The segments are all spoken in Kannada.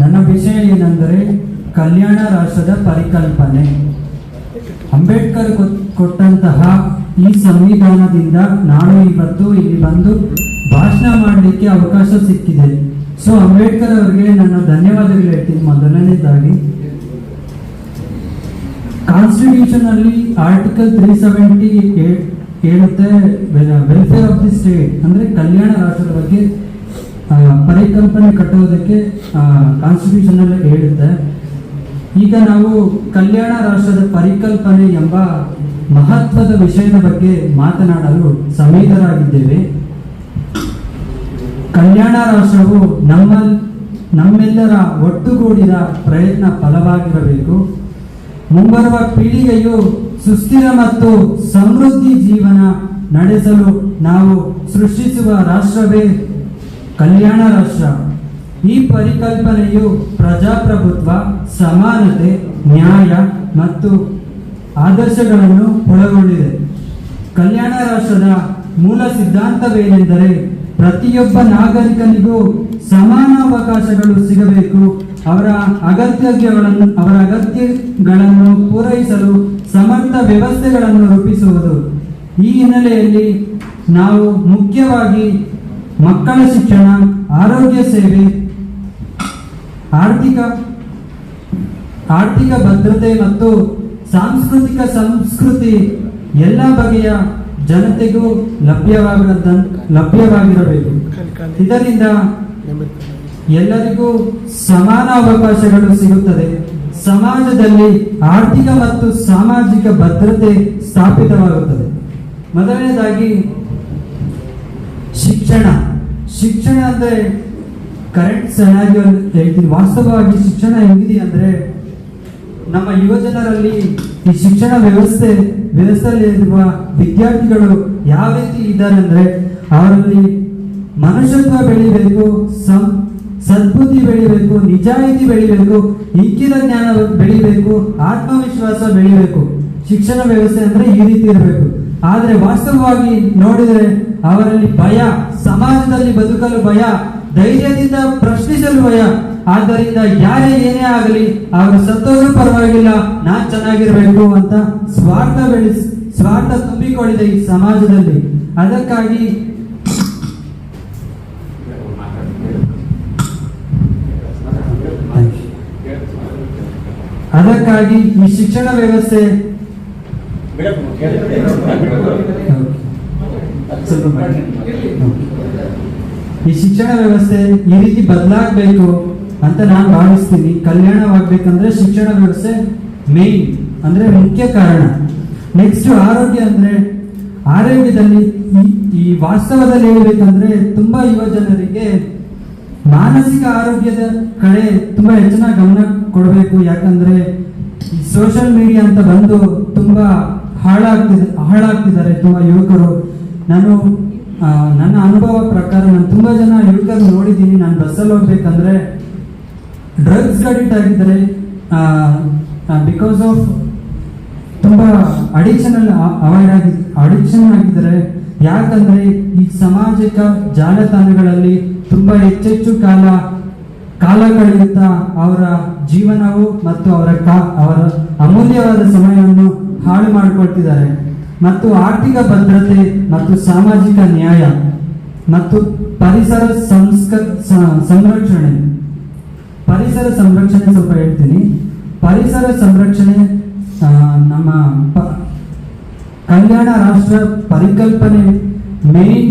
ನನ್ನ ವಿಷಯ ಏನೆಂದರೆ ಕಲ್ಯಾಣ ರಾಷ್ಟ್ರದ ಪರಿಕಲ್ಪನೆ. ಅಂಬೇಡ್ಕರ್ ಕೊಟ್- ಕೊಟ್ಟಂತಹ ಈ ಸಂವಿಧಾನದಿಂದ ನಾನು ಇವತ್ತು ಇಲ್ಲಿ ಬಂದು ಭಾಷಣ ಮಾಡಲಿಕ್ಕೆ ಅವಕಾಶ ಸಿಕ್ಕಿದೆ. ಸೊ ಅಂಬೇಡ್ಕರ್ ಅವರಿಗೆ ನನ್ನ ಧನ್ಯವಾದಗಳು ಹೇಳ್ತೀನಿ ಮೊದಲನೇದಾಗಿ. ಕಾನ್ಸ್ಟಿಟ್ಯೂಷನ್ ಅಲ್ಲಿ ಆರ್ಟಿಕಲ್ ತ್ರೀ ಸೆವೆಂಟಿ ಹೇಳುತ್ತೆ ವೆಲ್ಫೇರ್ ಆಫ್ ದಿ ಸ್ಟೇಟ್ ಅಂದ್ರೆ ಕಲ್ಯಾಣ ರಾಷ್ಟ್ರದ ಬಗ್ಗೆ ಪರಿಕಲ್ಪನೆ ಕಟ್ಟುವುದಕ್ಕೆ ಕಾನ್ಸ್ಟಿಟ್ಯೂಷನ್ ಅಲ್ಲಿ ಹೇಳುತ್ತೆ. ಈಗ ನಾವು ಕಲ್ಯಾಣ ರಾಷ್ಟ್ರದ ಪರಿಕಲ್ಪನೆ ಎಂಬ ಮಹತ್ವದ ವಿಷಯದ ಬಗ್ಗೆ ಮಾತನಾಡಲು ಸಮೀತರಾಗಿದ್ದೇವೆ ಕಲ್ಯಾಣ ರಾಷ್ಟ್ರವು ನಮ್ಮ, ನಮ್ಮೆಲ್ಲರ ಒಟ್ಟುಗೂಡಿದ ಪ್ರಯತ್ನ ಫಲವಾಗಿರಬೇಕು. ಮುಂಬರುವ ಪೀಳಿಗೆಯು ಸುಸ್ಥಿರ ಮತ್ತು ಸಮೃದ್ಧಿ ಜೀವನ ನಡೆಸಲು ನಾವು ಸೃಷ್ಟಿಸುವ ರಾಷ್ಟ್ರವೇ ಕಲ್ಯಾಣ ರಾಷ್ಟ್ರ. ಈ ಪರಿಕಲ್ಪನೆಯು ಪ್ರಜಾಪ್ರಭುತ್ವ, ಸಮಾನತೆ, ನ್ಯಾಯ ಮತ್ತು ಆದರ್ಶಗಳನ್ನು ಒಳಗೊಂಡಿದೆ. ಕಲ್ಯಾಣ ರಾಷ್ಟ್ರದ ಮೂಲ ಸಿದ್ಧಾಂತವೇನೆಂದರೆ ಪ್ರತಿಯೊಬ್ಬ ನಾಗರಿಕನಿಗೂ ಸಮಾನ ಅವಕಾಶಗಳು ಸಿಗಬೇಕು. ಅವರ ಅಗತ್ಯಗಳನ್ನು ಅವರ ಅಗತ್ಯಗಳನ್ನು ಪೂರೈಸಲು ಸಮರ್ಥ ವ್ಯವಸ್ಥೆಗಳನ್ನು ರೂಪಿಸುವುದು. ಈ ಹಿನ್ನೆಲೆಯಲ್ಲಿ ನಾವು ಮುಖ್ಯವಾಗಿ ಮಕ್ಕಳ ಶಿಕ್ಷಣ, ಆರೋಗ್ಯ ಸೇವೆ, ಆರ್ಥಿಕ ಆರ್ಥಿಕ ಭದ್ರತೆ ಮತ್ತು ಸಾಂಸ್ಕೃತಿಕ ಸಂಸ್ಕೃತಿ ಎಲ್ಲ ಬಗೆಯ ಜನತೆಗೂ ಲಭ್ಯವಾಗದ ಲಭ್ಯವಾಗಿರಬೇಕು. ಇದರಿಂದ ಎಲ್ಲರಿಗೂ ಸಮಾನ ಅವಕಾಶಗಳು ಸಿಗುತ್ತದೆ. ಸಮಾಜದಲ್ಲಿ ಆರ್ಥಿಕ ಮತ್ತು ಸಾಮಾಜಿಕ ಭದ್ರತೆ ಸ್ಥಾಪಿತವಾಗುತ್ತದೆ. ಮೊದಲನೇದಾಗಿ ಶಿಕ್ಷಣ. ಶಿಕ್ಷಣ ಅಂದ್ರೆ ಕರೆಂಟ್ ಸೆನಾರಿಯೋ ಹೇಳ್ತೀನಿ. ವಾಸ್ತವವಾಗಿ ಶಿಕ್ಷಣ ಹೆಂಗಿದೆ ಅಂದ್ರೆ ನಮ್ಮ ಯುವ ಜನರಲ್ಲಿ ಈ ಶಿಕ್ಷಣ ವ್ಯವಸ್ಥೆ, ವ್ಯವಸ್ಥೆಯಲ್ಲಿರುವ ವಿದ್ಯಾರ್ಥಿಗಳು ಯಾವ ರೀತಿ ಇದ್ದಾರೆ ಅಂದ್ರೆ ಅವರಲ್ಲಿ ಮನುಷ್ಯತ್ವ ಬೆಳಿಬೇಕು, ಸಂ, ಸದ್ಬುದ್ಧಿ ಬೆಳಿಬೇಕು, ನಿಜಾಯಿತಿ ಬೆಳಿಬೇಕು ಇಂಕಿದ ಜ್ಞಾನ ಬೆಳಿಬೇಕು, ಆತ್ಮವಿಶ್ವಾಸ ಬೆಳಿಬೇಕು. ಶಿಕ್ಷಣ ವ್ಯವಸ್ಥೆ ಅಂದ್ರೆ ಈ ರೀತಿ ಇರಬೇಕು. ಆದ್ರೆ ವಾಸ್ತವವಾಗಿ ನೋಡಿದರೆ ಅವರಲ್ಲಿ ಭಯ, ಸಮಾಜದಲ್ಲಿ ಬದುಕಲು ಭಯ, ಧೈರ್ಯದಿಂದ ಪ್ರಶ್ನಿಸಲು ಭಯ ಆದ್ದರಿಂದ ಯಾರೇ ಏನೇ ಆಗಲಿ, ಅವರು ಸತ್ತೋದ್ರೂ ಪರವಾಗಿಲ್ಲ ನಾ ಚೆನ್ನಾಗಿರ್ಬೇಕು ಅಂತ ಸ್ವಾರ್ಥ ಬೆಳೆಸ್ ಸ್ವಾರ್ಥ ತುಂಬಿಕೊಂಡಿದೆ ಈ ಸಮಾಜದಲ್ಲಿ ಅದಕ್ಕಾಗಿ ಅದಕ್ಕಾಗಿ ಈ ಶಿಕ್ಷಣ ವ್ಯವಸ್ಥೆ. ಈ ಶಿಕ್ಷಣ ವ್ಯವಸ್ಥೆ ಈ ರೀತಿ ಬದಲಾಗಬೇಕು ಅಂತ ನಾನು ಭಾವಿಸ್ತೀನಿ. ಕಲ್ಯಾಣವಾಗ್ಬೇಕಂದ್ರೆ ಶಿಕ್ಷಣ ವ್ಯವಸ್ಥೆ ಮೇನ್ ಅಂದ್ರೆ ಮುಖ್ಯ ಕಾರಣ. ನೆಕ್ಸ್ಟ್ ಆರೋಗ್ಯ ಅಂದ್ರೆ ಆರೋಗ್ಯದಲ್ಲಿ ಈ- ವಾಸ್ತವದಲ್ಲಿ ಹೇಳ್ಬೇಕಂದ್ರೆ ತುಂಬಾ ಯುವ ಜನರಿಗೆ ಮಾನಸಿಕ ಆರೋಗ್ಯದ ಕಡೆ ತುಂಬಾ ಹೆಚ್ಚಿನ ಗಮನ ಕೊಡಬೇಕು. ಯಾಕಂದ್ರೆ ಈ ಸೋಷಿಯಲ್ ಮೀಡಿಯಾ ಅಂತ ಬಂದು ತುಂಬಾ ಹಾಳಾಗ್ತಿದೆ ಹಾಳಾಗ್ತಿದ್ದಾರೆ ತುಂಬಾ ಯುವಕರು. ನಾನು ನನ್ನ ಅನುಭವ ಪ್ರಕಾರ ನಾನು ತುಂಬಾ ಜನ ಯುವಕರು ನೋಡಿದ್ದೀನಿ. ನಾನು ಬಸ್ಸಲ್ಲಿ ಹೋಗ್ಬೇಕಂದ್ರೆ ಡ್ರಗ್ಸ್ ಅಡಿಕ್ಟ್ ಆಗಿದ್ದಾರೆ. ಬಿಕಾಸ್ ಆಫ್ ತುಂಬಾ ಅಡಿಕ್ಷನ್ ಅಲ್ಲಿ ಅವಾಯ್ಡ್ ಆಗಿ ಅಡಿಕ್ಷನ್ ಆಗಿದ್ದಾರೆ. ಯಾಕಂದ್ರೆ ಈ ಸಾಮಾಜಿಕ ಜಾಲತಾಣಗಳಲ್ಲಿ ತುಂಬಾ ಹೆಚ್ಚೆಚ್ಚು ಕಾಲ ಕಾಲ ಕಳೆಯುತ್ತಾ ಅವರ ಜೀವನವು ಮತ್ತು ಅವರ ಕಾ- ಅವರ ಅಮೂಲ್ಯವಾದ ಸಮಯವನ್ನು ಹಾಳು ಮಾಡಿಕೊಳ್ತಿದ್ದಾರೆ ಮತ್ತು ಆರ್ಥಿಕ ಭದ್ರತೆ ಮತ್ತು ಸಾಮಾಜಿಕ ನ್ಯಾಯ ಮತ್ತು ಪರಿಸರ ಸಂಸ್ಕ ಸಂರಕ್ಷಣೆ. ಪರಿಸರ ಸಂರಕ್ಷಣೆ ಸ್ವಲ್ಪ ಹೇಳ್ತೀನಿ. ಪರಿಸರ ಸಂರಕ್ಷಣೆ ನಮ್ಮ ಕಲ್ಯಾಣ ರಾಷ್ಟ್ರ ಪರಿಕಲ್ಪನೆ ಮೇನ್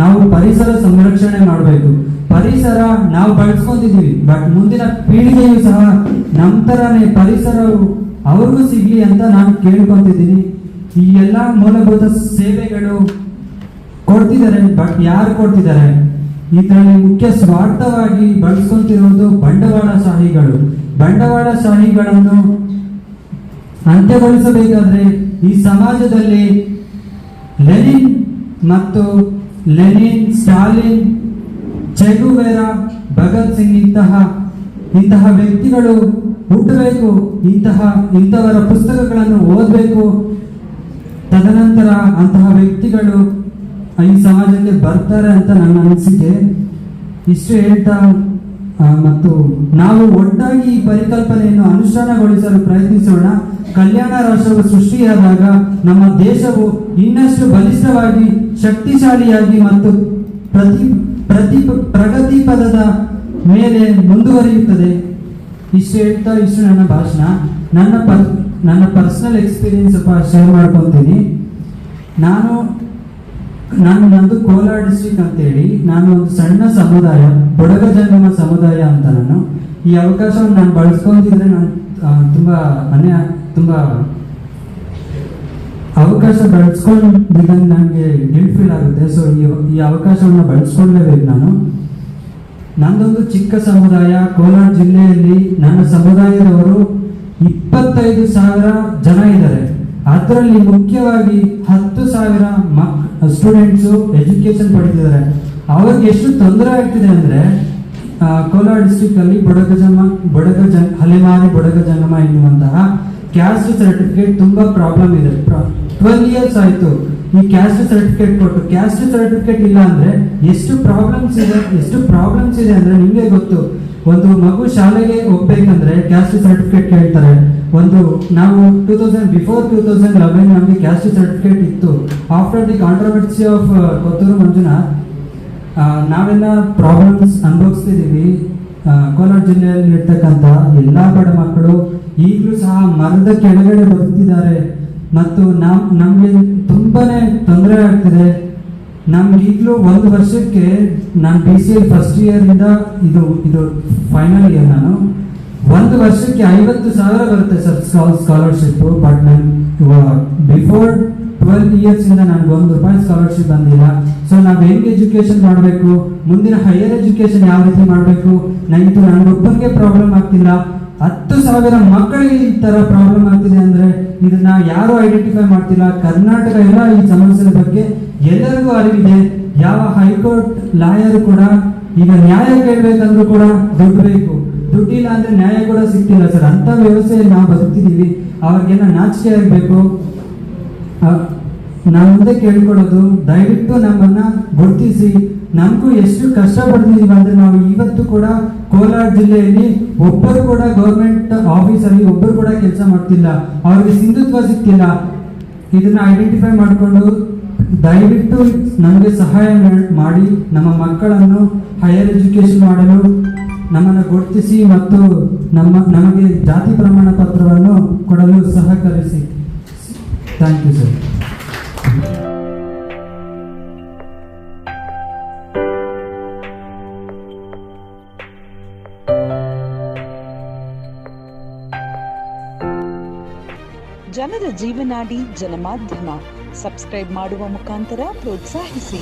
ನಾವು ಪರಿಸರ ಸಂರಕ್ಷಣೆ ಮಾಡಬೇಕು. ಪರಿಸರ ನಾವು ಬಳಸ್ಕೊಂಡಿದ್ದೀವಿ. ಬಟ್ ಮುಂದಿನ ಪೀಳಿಗೆಯು ಸಹ ನಮ್ಮ ಥರನೇ ಪರಿಸರವು ಅವ್ರಿಗೂ ಸಿಗ್ಲಿ ಅಂತ ನಾನು ಕೇಳ್ಕೊತಿದ್ದೀನಿ. ಈ ಎಲ್ಲ ಮೂಲಭೂತ ಸೇವೆಗಳು ಕೊಡ್ತಿದ್ದಾರೆ ಬಟ್ ಯಾರು ಕೊಡ್ತಿದ್ದಾರೆ? ಇದರಲ್ಲಿ ಮುಖ್ಯ ಸ್ವಾರ್ಥವಾಗಿ ಬಳಸ್ಕೊಂತಿರುವುದು ಬಂಡವಾಳಶಾಹಿಗಳು ಬಂಡವಾಳಶಾಹಿಗಳನ್ನು ಅಂತ್ಯಗೊಳಿಸಬೇಕಾದ್ರೆ ಈ ಸಮಾಜದಲ್ಲಿ ಲೆನಿನ್ ಮತ್ತು Lenin, Stalin, Che Guevara, Bhagat Singh ಇಂತಹ ಇಂತಹ ವ್ಯಕ್ತಿಗಳು ಹುಟ್ಟಬೇಕು ಇಂತಹ, ಇಂಥವರ ಪುಸ್ತಕಗಳನ್ನು ಓದಬೇಕು. ತದನಂತರ ಅಂತಹ ವ್ಯಕ್ತಿಗಳು ಈ ಸಮಾಜಕ್ಕೆ ಬರ್ತಾರೆ ಅಂತ ನನ್ನ ಅನಿಸಿಕೆ. ಇಷ್ಟು ಹೇಳ್ತಾ ಮತ್ತು ನಾವು ಒಟ್ಟಾಗಿ ಈ ಪರಿಕಲ್ಪನೆಯನ್ನು ಅನುಷ್ಠಾನಗೊಳಿಸಲು ಪ್ರಯತ್ನಿಸೋಣ. ಕಲ್ಯಾಣ ರಾಷ್ಟ್ರವು ಸೃಷ್ಟಿಯಾದಾಗ ನಮ್ಮ ದೇಶವು ಇನ್ನಷ್ಟು ಬಲಿಷ್ಠವಾಗಿ, ಶಕ್ತಿಶಾಲಿಯಾಗಿ ಮತ್ತು ಪ್ರತಿ ಪ್ರತಿ ಪ್ರಗತಿ ಪದದ ಮೇಲೆ ಮುಂದುವರಿಯುತ್ತದೆ. ಇಷ್ಟು ಹೇಳ್ತಾ ಇಷ್ಟು ನನ್ನ ಭಾಷಣ. ನನ್ನ ಪರ್, ನನ್ನ ಪರ್ಸನಲ್ ಎಕ್ಸ್ಪೀರಿಯನ್ಸ್ ಸ್ವಲ್ಪ ಶೇರ್ ಮಾಡ್ಕೊತೀನಿ. ನಾನು ನಾನು ನಂದು ಕೋಲಾರ ಡಿಸ್ಟ್ರಿಕ್ಟ್ ಅಂತೇಳಿ, ನಾನು ಒಂದು ಸಣ್ಣ ಸಮುದಾಯ ಬಡಗ ಜಂಗಮ ಸಮುದಾಯ ಅಂತ ನಾನು. ಈ ಅವಕಾಶವನ್ನು ನಾನು ಬಳಸ್ಕೊಂತಿದ್ರೆ ನಾನು ತುಂಬ ಅನ್ಯ ತುಂಬಾ ಅವಕಾಶ ಬಳಸ್ಕೊಂಡಿದ್ದಂಗೆ ನನಗೆ ಗಿಲ್ಟ್ ಆಗುತ್ತೆ. ಸೊ ಈ ಈ ಅವಕಾಶವನ್ನು ಬಳಸ್ಕೊಳ್ಳೇಬೇಕು ನಾನು. ನಂದೊಂದು ಚಿಕ್ಕ ಸಮುದಾಯ, ಕೋಲಾರ ಜಿಲ್ಲೆಯಲ್ಲಿ ನನ್ನ ಸಮುದಾಯದವರು ಇಪ್ಪತ್ತೈದು ಸಾವಿರ ಜನ ಇದ್ದಾರೆ. ಅದರಲ್ಲಿ ಮುಖ್ಯವಾಗಿ ಹತ್ತು ಸಾವಿರ ಮಕ್ ಸ್ಟೂಡೆಂಟ್ಸು ಎಜುಕೇಶನ್ ಪಡೆದಿದ್ದಾರೆ. ಅವ್ರಿಗೆ ಎಷ್ಟು ತೊಂದರೆ ಆಗ್ತಿದೆ ಅಂದರೆ ಕೋಲಾರ ಡಿಸ್ಟ್ರಿಕ್ಟ್ ಅಲ್ಲಿ ಬುಡಕ ಬಡಗ ಜಂಗ ಅಲೆಮಾರಿ ಬಡಗ ಜಂಗಮ ಎನ್ನುವಂತಹ ಕ್ಯಾಸ್ಟ್ ಸರ್ಟಿಫಿಕೇಟ್ ತುಂಬಾ ಪ್ರಾಬ್ಲಮ್ ಇದೆ. ಟ್ವೆಲ್ ಇಯರ್ಸ್ ಆಯ್ತು. ಈ ಕ್ಯಾಸ್ಟ್ ಸರ್ಟಿಫಿಕೇಟ್ ಕೊಟ್ಟು, ಕ್ಯಾಸ್ಟ್ ಸರ್ಟಿಫಿಕೇಟ್ ಇಲ್ಲ ಅಂದ್ರೆ ಎಷ್ಟು ಪ್ರಾಬ್ಲಮ್ಸ್ ಇದೆ, ಎಷ್ಟು ಪ್ರಾಬ್ಲಮ್ಸ್ ಇದೆ ಅಂದ್ರೆ ನಿಮಗೆ ಗೊತ್ತು. ಒಂದು ಮಗು ಶಾಲೆಗೆ ಹೋಗ್ಬೇಕಂದ್ರೆ ಕ್ಯಾಸ್ಟ್ ಸರ್ಟಿಫಿಕೇಟ್ ಕೇಳ್ತಾರೆ. ಒಂದು ನಾವು two thousand before two thousand eleven ನಮಗೆ ಕ್ಯಾಸ್ಟ್ ಸರ್ಟಿಫಿಕೇಟ್ ಇತ್ತು. After the controversy of Kotturu Manjunath ನಾವೆಲ್ಲ ಪ್ರಾಬ್ಲಮ್ಸ್ ಅನುಭವಿಸ್ತಿದ್ದೀವಿ ಕೋಲಾರ ಜಿಲ್ಲೆಯಲ್ಲಿ ಇರ್ತಕ್ಕಂಥ ಎಲ್ಲ ಬಡ ಮಕ್ಕಳು ಈಗಲೂ ಸಹ ಮರದ ಕೆಳಗಡೆ ಬದುಕ್ತಿದ್ದಾರೆ. ಮತ್ತು ನಾವು ನಮಗೆ ತುಂಬಾನೇ ತೊಂದರೆ ಆಗ್ತಿದೆ. ನಮ್ಗೆ ಈಗಲೂ ಒಂದು ವರ್ಷಕ್ಕೆ ನಾನು B C L first year ಇಂದ ಇದು ಫೈನಲ್ ಇಯರ್ ನಾನು. ಒಂದು ವರ್ಷಕ್ಕೆ ಐವತ್ತು ಸಾವಿರ ಬರುತ್ತೆ ಸರ್ ಸ್ಕಾಲರ್ಶಿಪ್ ಬಟ್ ನಾನು ಬಿಫೋರ್ ಟ್ವೆಲ್ತ್ ಇಯರ್ಸಿಂದ ನನಗೆ ಒಂದು ರೂಪಾಯಿ ಸ್ಕಾಲರ್ಶಿಪ್ ಬಂದಿಲ್ಲ. ಸೊ ನಾವು ಹೆಂಗೆ ಎಜುಕೇಶನ್ ಮಾಡಬೇಕು? ಮುಂದಿನ ಹೈಯರ್ ಎಜುಕೇಶನ್ ಯಾವ ರೀತಿ ಮಾಡಬೇಕು? ನನಗೆ ನನಗೊಬ್ಬನಿಗೆ ಪ್ರಾಬ್ಲಮ್ ಆಗ್ತಿಲ್ಲ. ಹತ್ತು ಸಾವಿರ ಮಕ್ಕಳಿಗೆ ಈ ತರ ಪ್ರಾಬ್ಲಮ್ ಆಗ್ತಿದೆ ಅಂದ್ರೆ ಇದನ್ನ ಯಾರು ಐಡೆಂಟಿಫೈ ಮಾಡ್ತಿಲ್ಲ? ಕರ್ನಾಟಕ ಎಲ್ಲ ಈ ಸಮಸ್ಯೆ ಬಗ್ಗೆ ಎಲ್ಲರಿಗೂ ಅರಿವಿದೆ. ಯಾವ ಹೈಕೋರ್ಟ್ ಲಾಯರ್ ಕೂಡ ಈಗ ನ್ಯಾಯ ಕೇಳಬೇಕಂದ್ರೂ ಕೂಡ ದುಡ್ಡು ಬೇಕು. ದುಡ್ಡಿಲ್ಲ ಅಂದ್ರೆ ನ್ಯಾಯ ಕೂಡ ಸಿಗ್ತಿಲ್ಲ ಸರ್. ಅಂತ ವ್ಯವಸ್ಥೆಯಲ್ಲಿ ನಾವು ಬದುಕ್ತಿದೀವಿ ಅವ್ರಿಗೆಲ್ಲ ನಾಚಿಕೆ ಆಗಬೇಕು. ನಾವು ಮುಂದೆ ಕೇಳ್ಕೊಳ್ಳೋದು, ದಯವಿಟ್ಟು ನಮ್ಮನ್ನ ಗುರುತಿಸಿ. ನಮಗೂ ಎಷ್ಟು ಕಷ್ಟ ಪಡ್ತಿದೀವಿ ಅಂದ್ರೆ ನಾವು ಇವತ್ತು ಕೂಡ ಕೋಲಾರ ಜಿಲ್ಲೆಯಲ್ಲಿ ಒಬ್ಬರು ಕೂಡ ಗೌರ್ಮೆಂಟ್ ಆಫೀಸಲ್ಲಿ ಒಬ್ಬರು ಕೂಡ ಕೆಲಸ ಮಾಡ್ತಿಲ್ಲ. ಅವ್ರಿಗೆ ಸಿಂಧುತ್ವ ಸಿಕ್ಕಿಲ್ಲ ಇದನ್ನ ಐಡೆಂಟಿಫೈ ಮಾಡಿಕೊಂಡು ದಯವಿಟ್ಟು ನಮಗೆ ಸಹಾಯ ಮಾಡಿ ನಮ್ಮ ಮಕ್ಕಳನ್ನು ಹೈಯರ್ ಎಜುಕೇಶನ್ ಮಾಡಲು ನಮ್ಮನ್ನು ಗುರುತಿಸಿ ಮತ್ತು ನಮ್ಮ, ನಮಗೆ ಜಾತಿ ಪ್ರಮಾಣ ಪತ್ರವನ್ನು ಕೊಡಲು ಸಹಕರಿಸಿ. ಥ್ಯಾಂಕ್ ಯು ಸರ್ ಜನರ ಜೀವನಾಡಿ ಜನಮಾಧ್ಯಮ. ಸಬ್ಸ್ಕ್ರೈಬ್ ಮಾಡುವ ಮುಖಾಂತರ ಪ್ರೋತ್ಸಾಹಿಸಿ.